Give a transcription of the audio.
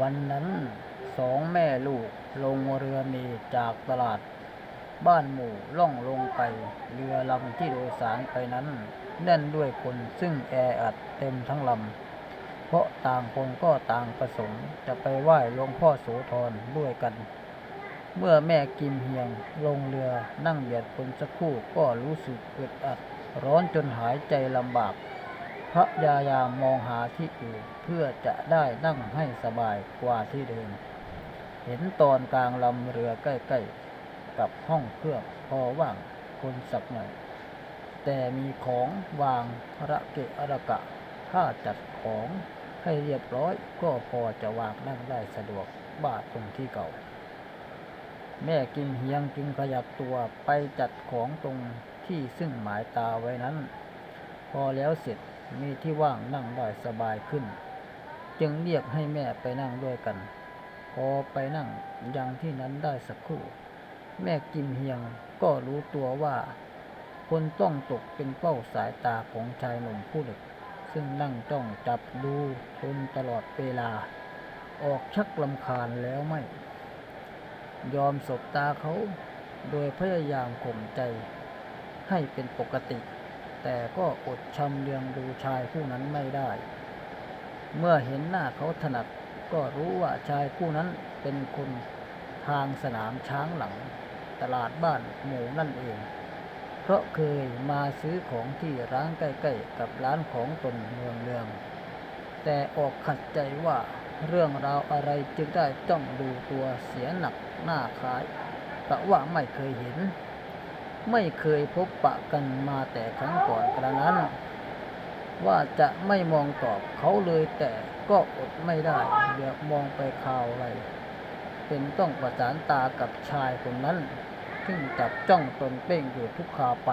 วันนั้นสองแม่ลูกลงเรือเมจากตลาด บ้านหมู่ล่องลงไป เรือลำที่โดยสารไปนั้น แน่นด้วยคนซึ่งแออัดเต็มทั้งลำ เพราะต่างคนก็ต่างประสงค์จะไปไหว้หลวงพ่อโสธรด้วยกัน เมื่อแม่กิมเฮียงลงเรือนั่งเบียดคนสักคู่ก็รู้สึกอึดอัด ร้อนจนหายใจลำบาก พระยายามมองหาที่อื่นเพื่อจะได้นั่งให้สบายกว่าที่เดิม เห็นตอนกลางลำเรือใกล้ๆ กับห้องเครื่องพอว่างคนสักหน่อย แต่มีของวางระเกะระกะ ถ้าจัดของให้เรียบร้อยก็พอจะวางนั่งได้สะดวกบ้าตรงที่เก่า แม่กิมเฮียงจึงขยับตัวไปจัดของตรงที่ซึ่งหมายตาไว้นั้น พอแล้วเสร็จ มีที่ว่างนั่งได้สบายขึ้น จึงเรียกให้แม่ไปนั่งด้วยกัน พอไปนั่งยังที่นั้นได้สักครู่ แม่กิมเฮียงก็รู้ตัวว่า คนต้องตกเป็นเป้าสายตาของชายหนุ่มผู้หนึ่งซึ่งนั่งจ้องจับดูจนตลอดเวลา ออกชักลำคาญแล้วไม่ ยอมสบตาเขา โดยพยายามข่มใจให้เป็นปกติ แต่ก็อดชำเลืองดูชายผู้นั้นไม่ได้ เมื่อเห็นหน้าเขาถนัดก็รู้ว่าชายผู้นั้นเป็นคนทางสนามช้างหลัง ตลาดบ้านหมูนั่นเอง เพราะเคยมาซื้อของที่ร้านใกล้ๆกับร้านของตนเมืองเรือง แต่ออกขัดใจว่าเรื่องราวอะไรจึงได้จ้องดูตัวเสียหนักหน้าคล้ายกะว่าไม่เคยเห็น ไม่เคยพบปะกันมาแต่ครั้งก่อนกระนั้น ว่าจะไม่มองตอบเขาเลยแต่ก็อดไม่ได้เหลือบมองไปข่าวอะไรเป็นต้องประสานตากับชายคนนั้น ซึ่งจับจ้องตนเป้งอยู่ทุกคาไป